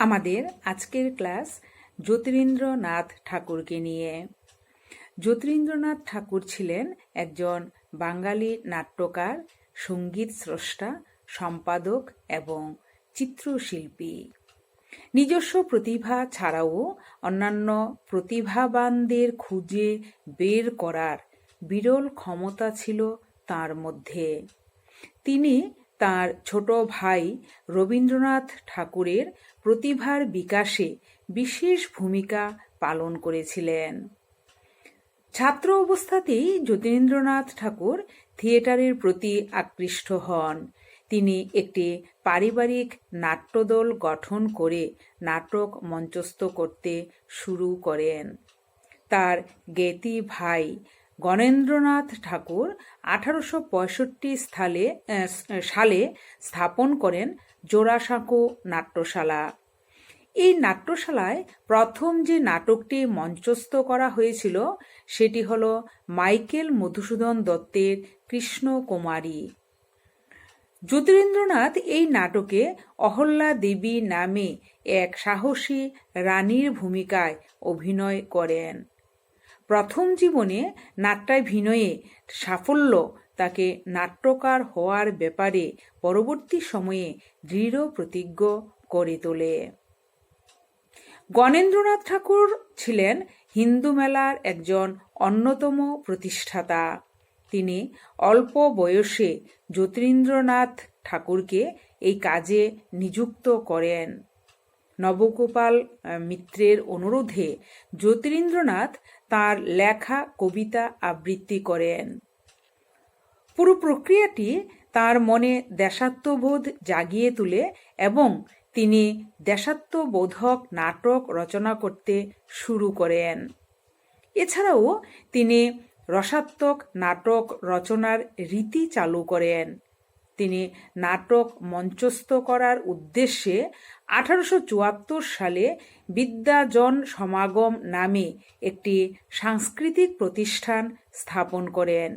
আমাদের আজকের ক্লাস জ্যোতিরিন্দ্রনাথ ঠাকুরকে নিয়ে। জ্যোতিরিন্দ্রনাথ ঠাকুর ছিলেন একজন বাঙালি নাট্যকার, সংগীত স্রষ্টা, সম্পাদক এবং চিত্রশিল্পী। নিজস্ব প্রতিভা ছাড়াও অন্যান্য প্রতিভাবানদের খুঁজে বের করার বিরল ক্ষমতা ছিল তার মধ্যে। তিনি তার ছোট ভাই রবীন্দ্রনাথ ঠাকুরের প্রতিভার বিকাশে বিশেষ ভূমিকা পালন করেছিলেন। ছাত্র অবস্থাতেই যতীন্দ্রনাথ ঠাকুর থিয়েটারের প্রতি আকৃষ্ট হন। তিনি একটি পারিবারিক নাট্যদল গঠন করে নাটক মঞ্চস্থ করতে শুরু করেন। তার জ্ঞাতি ভাই গণেন্দ্রনাথ ঠাকুর আঠারোশো পঁয়ষট্টি সালে সালে স্থাপন করেন জোড়াসাঁকো নাট্যশালা। এই নাট্যশালায় প্রথম যে নাটকটি মঞ্চস্থ করা হয়েছিল সেটি হল মাইকেল মধুসূদন দত্তের কৃষ্ণ কুমারী। জ্যোতিরেন্দ্রনাথ এই নাটকে অহল্যা দেবী নামে এক সাহসী রানীর ভূমিকায় অভিনয় করেন। প্রথম জীবনে নাট্যাভিনয়ে সাফল্য তাকে নাট্যকার হওয়ার ব্যাপারে পরবর্তী সময়ে দৃঢ় প্রতিজ্ঞ করে তোলে। গণেন্দ্রনাথ ঠাকুর ছিলেন হিন্দু মেলার একজন অন্যতম প্রতিষ্ঠাতা। তিনি অল্প বয়সে জ্যোতিরিন্দ্রনাথ ঠাকুরকে এই কাজে নিযুক্ত করেন। নবগোপাল মিত্রের অনুরোধে জ্যোতিরিন্দ্রনাথ তার লেখা, কবিতা আবৃত্তি করেন। পুরো প্রক্রিয়াটি তার মনে দেশাত্মবোধ জাগিয়ে তুলে এবং তিনি দেশাত্মবোধক নাটক রচনা করতে শুরু করেন। এছাড়াও তিনি রসাত্মক নাটক রচনার রীতি চালু করেন। তিনি নাটক মঞ্চস্থ করার উদ্দেশ্যে আঠারোশো চুয়াত্তর সালে বিদ্যাজন সমাগম নামে একটি সাংস্কৃতিক প্রতিষ্ঠান স্থাপন করেন।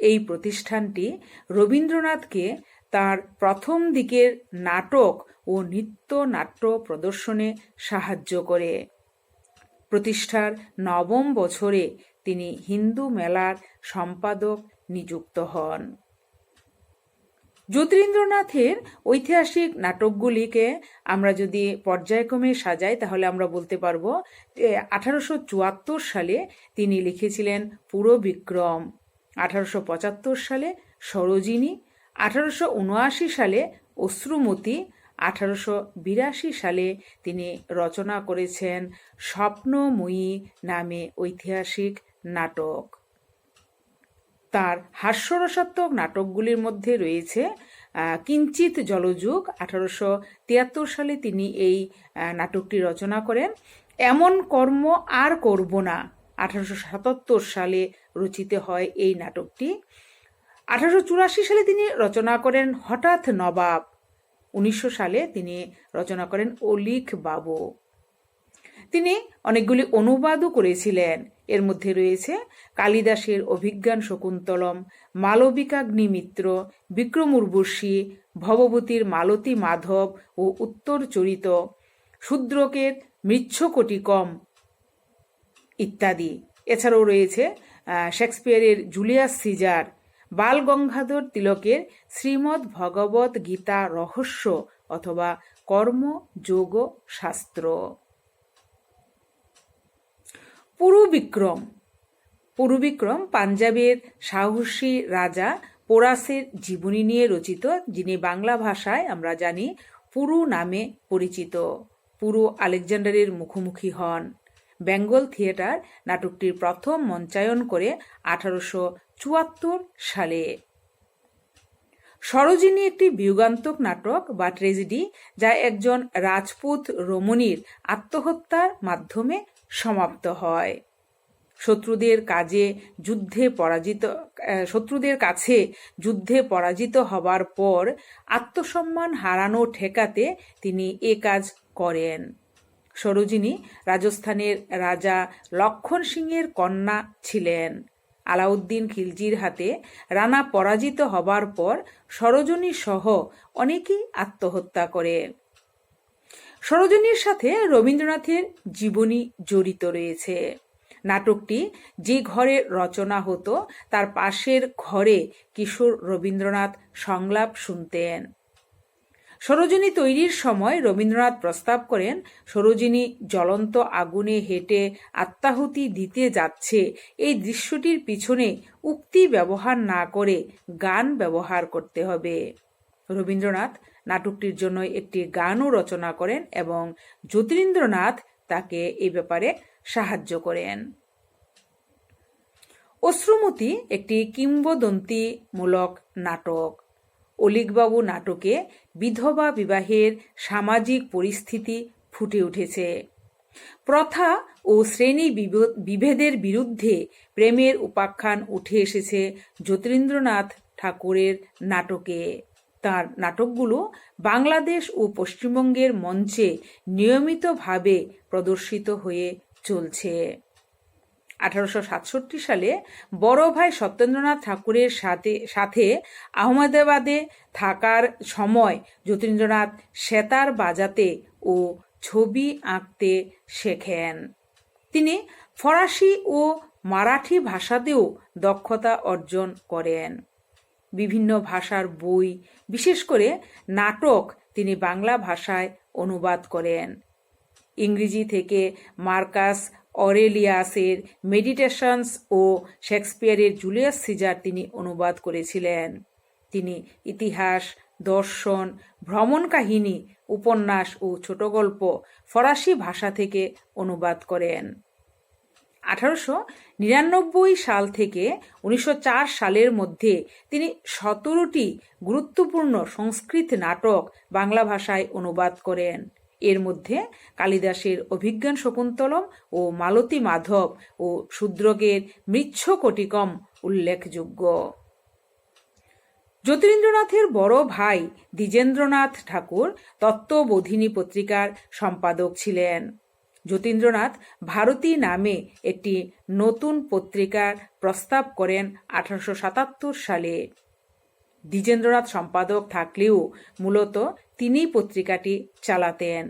এই প্রতিষ্ঠানটি রবীন্দ্রনাথকে তার প্রথম দিকের নাটক ও নৃত্য নাট্য প্রদর্শনে সাহায্য করে। প্রতিষ্ঠার নবম বছরে তিনি হিন্দু মেলার সম্পাদক নিযুক্ত হন। জ্যোতিরিন্দ্রনাথের ঐতিহাসিক নাটকগুলিকে আমরা যদি পর্যায়ক্রমে সাজাই, তাহলে আমরা বলতে পারব আঠারোশো চুয়াত্তর সালে তিনি লিখেছিলেন পুরো বিক্রম, আঠারোশো পঁচাত্তর সালে সরোজিনী, আঠারোশো উনআশি সালে অশ্রুমতি, আঠারোশো বিরাশি সালে তিনি রচনা করেছেন স্বপ্নময়ী নামে ঐতিহাসিক নাটক। তার হাস্যরসাত্মক নাটকগুলির মধ্যে রয়েছে কিঞ্চিত জলযুগ, আঠারোশো তিয়াত্তর সালে তিনি এই নাটকটি রচনা করেন। এমন কর্ম আর করব না, আঠারোশো সাতাত্তর সালে রচিত হয় এই নাটকটি। আঠারোশো চুরাশি সালে তিনি রচনা করেন হঠাৎ নবাব। উনিশশো সালে তিনি রচনা করেন অলিখ বাবু। তিনি অনেকগুলি অনুবাদও করেছিলেন। এর মধ্যে রয়েছে কালিদাসের অভিজ্ঞান শকুন্তলম মালবিকাগ্নি মিত্র বিক্রম উর্বশী ভববতীর মালতী মাধব ও উত্তর চরিত শূদ্রকের মৃচ্ছকটিকম ইত্যাদি। এছাড়াও রয়েছে শেক্সপিয়ারের জুলিয়াস সিজার বাল গঙ্গাধর তিলকের শ্রীমৎ ভগবত গীতা রহস্য অথবা কর্মযোগ শাস্ত্র। পুরুবিক্রম পুরুবিক্রম পাঞ্জাবের সাহসী রাজা, পোরাসের জীবনী নিয়ে রচিত, যিনি বাংলা ভাষায় আমরা জানি পুরু নামে পরিচিত। পুরু আলেকজান্ডারের মুখোমুখি হন। বেঙ্গল থিয়েটার নাটকটির প্রথম মঞ্চায়ন করে আঠারোশো চুয়াত্তর সালে। সরোজিনী একটি বিয়োগান্তক নাটক বা ট্রেজেডি, যা একজন রাজপুত রমণীর আত্মহত্যার মাধ্যমে সমাপ্ত হয়। শত্রুদের কাজে যুদ্ধে পরাজিত শত্রুদের কাছে যুদ্ধে পরাজিত হবার পর আত্মসম্মান হারানো ঠেকাতে তিনি এ কাজ করেন। সরোজিনী রাজস্থানের রাজা লক্ষণ সিংয়ের কন্যা ছিলেন। আলাউদ্দিন খিলজির হাতে রানা পরাজিত হবার পর সরোজনী সহ অনেকেই আত্মহত্যা করে। সরোজিনীর সাথে রবীন্দ্রনাথের জীবনী জড়িত রয়েছে। নাটকটি যে ঘরে রচনা হতো, তার পাশের ঘরে কিশোর রবীন্দ্রনাথ সংলাপ শুনতেন। সরোজিনী তৈরির সময় রবীন্দ্রনাথ প্রস্তাব করেন, সরোজিনী জ্বলন্ত আগুনে হেঁটে আত্মাহুতি দিতে যাচ্ছে। এই দৃশ্যটির পিছনে উক্তি ব্যবহার না করে গান ব্যবহার করতে হবে। রবীন্দ্রনাথ নাটকটির জন্য একটি গানও রচনা করেন এবং জ্যোতিরিন্দ্রনাথ তাকে এই ব্যাপারে সাহায্য করেন। অশ্রুমতি একটি কিংবদন্তিমূলক নাটক। অলিকবাবু নাটকে বিধবা বিবাহের সামাজিক পরিস্থিতি ফুটে উঠেছে। প্রথা ও শ্রেণি বিভেদের বিরুদ্ধে প্রেমের উপাখ্যান উঠে এসেছে জ্যোতিরিন্দ্রনাথ ঠাকুরের নাটকে। তার নাটকগুলো বাংলাদেশ ও পশ্চিমবঙ্গের মঞ্চে নিয়মিতভাবে প্রদর্শিত হয়ে চলছে। আঠারোশো সাতষট্টি সালে বড় ভাই সত্যেন্দ্রনাথ ঠাকুরের সাথে সাথে আহমেদাবাদে থাকার সময় যতীন্দ্রনাথ সেতার বাজাতে ও ছবি আঁকতে শেখেন। তিনি ফরাসি ও মারাঠি ভাষাতেও দক্ষতা অর্জন করেন। বিভিন্ন ভাষার বই, বিশেষ করে নাটক তিনি বাংলা ভাষায় অনুবাদ করেন। ইংরেজি থেকে মার্কাস অরেলিয়াসের মেডিটেশনস ও শেক্সপিয়ারের জুলিয়াস সিজার তিনি অনুবাদ করেছিলেন। তিনি ইতিহাস, দর্শন, ভ্রমণ কাহিনী, উপন্যাস ও ছোট গল্প ফরাসি ভাষা থেকে অনুবাদ করেন। আঠারোশো নিরানব্বই সাল থেকে উনিশশো চার সালের মধ্যে তিনি সতেরোটি গুরুত্বপূর্ণ সংস্কৃত নাটক বাংলা ভাষায় অনুবাদ করেন। এর মধ্যে কালিদাসের অভিজ্ঞান শকুন্তলম ও মালতী মাধব ও শূদ্রকের মৃচ্ছকটিকম উল্লেখযোগ্য। জ্যোতিরিন্দ্রনাথের বড় ভাই দ্বিজেন্দ্রনাথ ঠাকুর তত্ত্ববোধিনী পত্রিকার সম্পাদক ছিলেন। যতীন্দ্রনাথ ভারতী নামে একটি নতুন পত্রিকার প্রস্তাব করেন আঠারোশো সাতাত্তর সালে। দ্বিজেন্দ্রনাথ সম্পাদক থাকলেও মূলত তিনি পত্রিকাটি চালাতেন।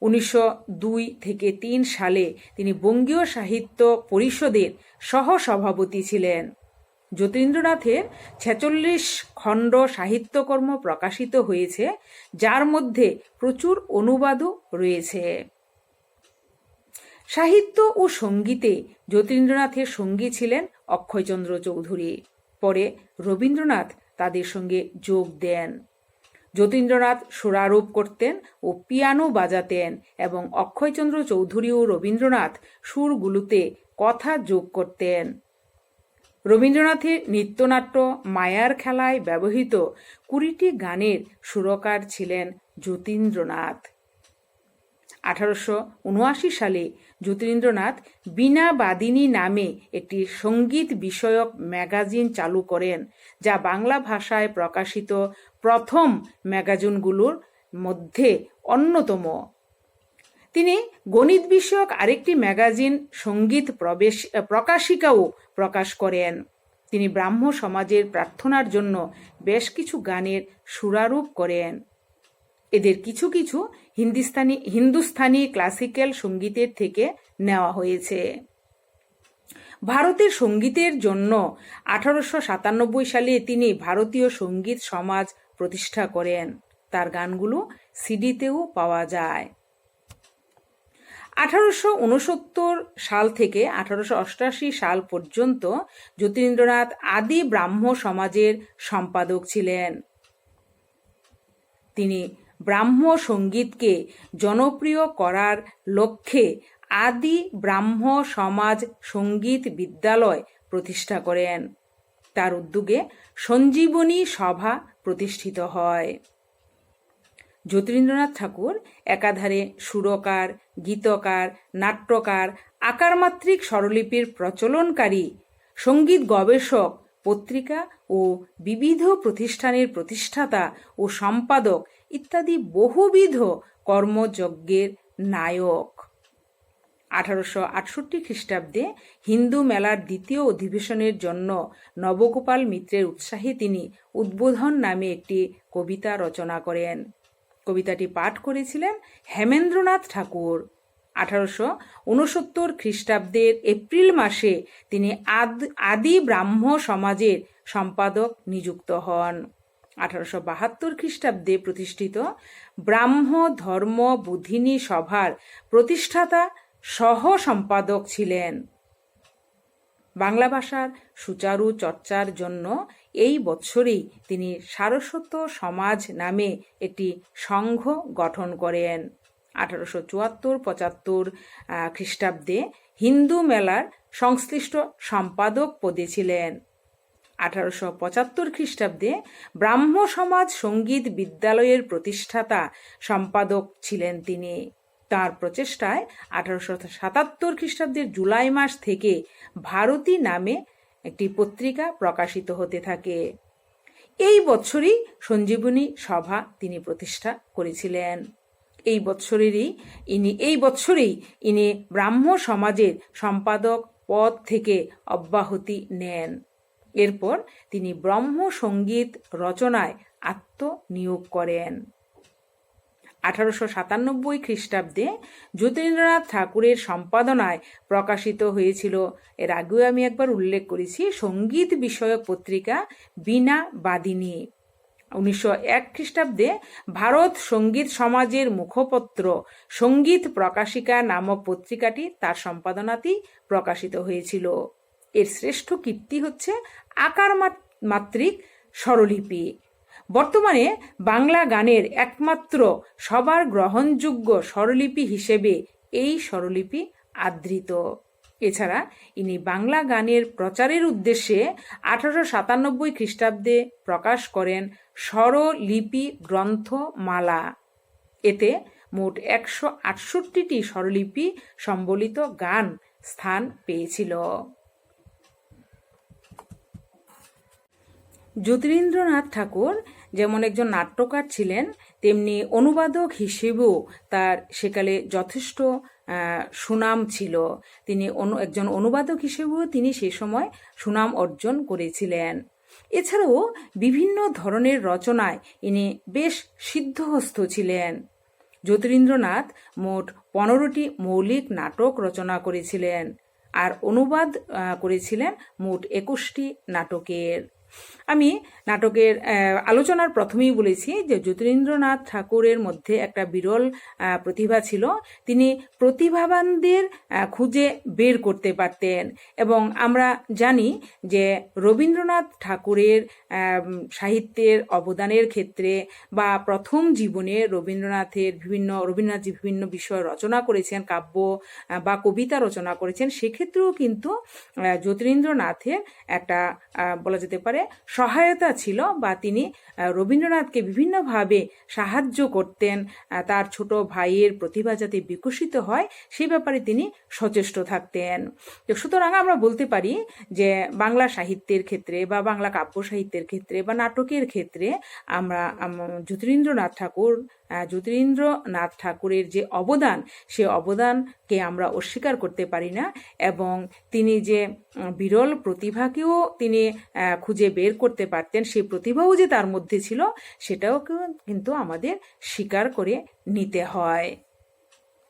উনিশশো দুই থেকে তিন সালে তিনি বঙ্গীয় সাহিত্য পরিষদের সহসভাপতি ছিলেন। যতীন্দ্রনাথের ছেচল্লিশ খণ্ড সাহিত্যকর্ম প্রকাশিত হয়েছে, যার মধ্যে প্রচুর অনুবাদও রয়েছে। সাহিত্য ও সঙ্গীতে যতীন্দ্রনাথের সঙ্গী ছিলেন অক্ষয়চন্দ্র চৌধুরী। পরে রবীন্দ্রনাথ তাদের সঙ্গে যোগ দেন। যতীন্দ্রনাথ সুরারোপ করতেন ও পিয়ানো বাজাতেন এবং অক্ষয়চন্দ্র চৌধুরী ও রবীন্দ্রনাথ সুরগুলোতে কথা যোগ করতেন। রবীন্দ্রনাথের নৃত্যনাট্য মায়ার খেলায় ব্যবহৃত কুড়িটি গানের সুরকার ছিলেন যতীন্দ্রনাথ। আঠারোশো উনআশি সালে জ্যোতিরিন্দ্রনাথ বীণা বাদিনী নামে একটি সংগীত বিষয়ক ম্যাগাজিন চালু করেন, যা বাংলা ভাষায় প্রকাশিত প্রথম ম্যাগাজিনগুলোর মধ্যে অন্যতম। তিনি গণিত বিষয়ক আরেকটি ম্যাগাজিন সংগীত প্রবেশ, প্রকাশিকাও প্রকাশ করেন। তিনি ব্রাহ্ম সমাজের প্রার্থনার জন্য বেশ কিছু গানের সুরারূপ করেন। এদের কিছু কিছু হিন্দিস্তানি হিন্দুস্থানি ক্লাসিক্যাল সঙ্গীতের থেকে নেওয়া হয়েছে। ভারতের সঙ্গীতের জন্য আঠারোশো সাতানব্বই সালে তিনি ভারতীয় সংগীত সমাজ প্রতিষ্ঠা করেন। তার গানগুলো সিডিতেও পাওয়া যায়। আঠারোশো উনসত্তর সাল থেকে আঠারোশো সাল পর্যন্ত যতীন্দ্রনাথ আদি ব্রাহ্ম সমাজের সম্পাদক ছিলেন। তিনি ব্রাহ্ম সঙ্গীতকে জনপ্রিয় করার লক্ষ্যে আদি ব্রাহ্ম সমাজ সংগীত বিদ্যালয় প্রতিষ্ঠা করেন। তার উদ্যোগে সঞ্জীবনী সভা প্রতিষ্ঠিত হয়। জ্যোতিরিন্দ্রনাথ ঠাকুর একাধারে সুরকার, গীতকার, নাট্যকার, আকারমাত্রিক স্বরলিপির প্রচলনকারী সংগীত গবেষক পত্রিকা ও বিবিধ প্রতিষ্ঠানের প্রতিষ্ঠাতা ও সম্পাদক ইত্যাদি বহুবিধ কর্মযজ্ঞের নায়ক। আঠারোশো আটষট্টি খ্রিস্টাব্দে হিন্দু মেলার দ্বিতীয় অধিবেশনের জন্য নবগোপাল মিত্রের উৎসাহে তিনি উদ্বোধন নামে একটি কবিতা রচনা করেন। কবিতাটি পাঠ করেছিলেন হেমেন্দ্রনাথ ঠাকুর। আঠারোশো উনসত্তর খ্রিস্টাব্দের এপ্রিল মাসে তিনি আদ- ব্রাহ্ম সমাজের সম্পাদক নিযুক্ত হন। আঠারোশো বাহাত্তর খ্রিস্টাব্দে প্রতিষ্ঠিত ব্রাহ্ম ধর্ম বুদ্ধিনী সভার প্রতিষ্ঠাতা সহ সম্পাদক ছিলেন। বাংলা ভাষার সুচারু চর্চার জন্য এই বৎসরেই তিনি সারস্বত সমাজ নামে একটি সংঘ গঠন করেন। আঠারোশো চুয়াত্তর, পঁচাত্তর খ্রিস্টাব্দে হিন্দু মেলার সংশ্লিষ্ট সম্পাদক পদে ছিলেন। আঠারোশো পঁচাত্তর খ্রিস্টাব্দে ব্রাহ্ম সমাজ সংগীত বিদ্যালয়ের প্রতিষ্ঠাতা সম্পাদক ছিলেন তিনি। তার প্রচেষ্টায় আঠারোশো সাতাত্তর খ্রিস্টাব্দের জুলাই মাস থেকে ভারতী নামে একটি পত্রিকা প্রকাশিত হতে থাকে। এই বছরই সঞ্জীবনী সভা তিনি প্রতিষ্ঠা করেছিলেন। এই বৎসরেরই ইনি, এই বৎসরেই ইনি ব্রাহ্ম সমাজের সম্পাদক পদ থেকে অব্যাহতি নেন। এরপর তিনি ব্রহ্ম সংগীত রচনায় আত্মনিয়োগ করেন। আঠারোশো সাতানব্বই খ্রিস্টাব্দে জ্যোতিরেন্দ্রনাথ ঠাকুরের সম্পাদনায় প্রকাশিত হয়েছিল। এর আগেও আমি একবার উল্লেখ করেছি, সংগীত বিষয়ক পত্রিকা বীণা বাদিনী। উনিশশো এক খ্রিস্টাব্দে ভারত সংগীত সমাজের মুখপত্র সংগীত প্রকাশিকা নামক পত্রিকাটি তার সম্পাদনাতেই প্রকাশিত হয়েছিল। এর শ্রেষ্ঠ কীর্তি হচ্ছে আকার মাত- মাত্রিক স্বরলিপি। বর্তমানে বাংলা গানের একমাত্র সবার গ্রহণযোগ্য স্বরলিপি হিসেবে এই স্বরলিপি আদৃত। এছাড়া ইনি বাংলা গানের প্রচারের উদ্দেশ্যে আঠারোশো সাতানব্বই খ্রিস্টাব্দে প্রকাশ করেন স্বরলিপি গ্রন্থমালা। এতে মোট একশো আটষট্টিটি স্বরলিপি সম্বলিত গান স্থান পেয়েছিল। জ্যোতিরিন্দ্রনাথ ঠাকুর যেমন একজন নাট্যকার ছিলেন, তেমনি অনুবাদক হিসেবেও তার সেকালে যথেষ্ট সুনাম ছিল। তিনি একজন অনুবাদক হিসেবেও তিনি সে সময় সুনাম অর্জন করেছিলেন। এছাড়াও বিভিন্ন ধরনের রচনায় ইনি বেশ সিদ্ধহস্ত ছিলেন। জ্যোতিরিন্দ্রনাথ মোট পনেরোটি মৌলিক নাটক রচনা করেছিলেন আর অনুবাদ করেছিলেন মোট একুশটি নাটকের। আমি নাটকের আলোচনার প্রথমেই বলেছি যে জ্যোতিরিন্দ্রনাথ ঠাকুরের মধ্যে একটা বিরল প্রতিভা ছিল। তিনি প্রতিভাবানদের খুঁজে বের করতে পারতেন এবং আমরা জানি যে রবীন্দ্রনাথ ঠাকুরের সাহিত্যের অবদানের ক্ষেত্রে বা প্রথম জীবনে রবীন্দ্রনাথের বিভিন্ন রবীন্দ্রনাথ যে বিভিন্ন বিষয় রচনা করেছেন কাব্য বা কবিতা রচনা করেছেন সেক্ষেত্রেও কিন্তু আহ, জ্যোতিরিন্দ্রনাথের একটা বলা যেতে পারে সহায়তা ছিল বা তিনি রবীন্দ্রনাথকে বিভিন্নভাবে সাহায্য করতেন তার ছোট ভাইয়ের প্রতিভা যাতে বিকশিত হয়, সে ব্যাপারে তিনি সচেষ্ট থাকতেন। সুতরাং আমরা বলতে পারি যে বাংলা সাহিত্যের ক্ষেত্রে বা বাংলা কাব্য সাহিত্যের ক্ষেত্রে বা নাটকের ক্ষেত্রে আমরা জ্যোতিরীন্দ্রনাথ ঠাকুর জ্যোতিরিন্দ্রনাথ ঠাকুরের যে অবদান, সে অবদানকে আমরা অস্বীকার করতে পারি না এবং তিনি যে বিরল প্রতিভাকেও তিনি খুঁজে বের করতে পারতেন, সেই প্রতিভাও যে তার মধ্যে ছিল, সেটাও কিন্তু আমাদের স্বীকার করে নিতে হয়।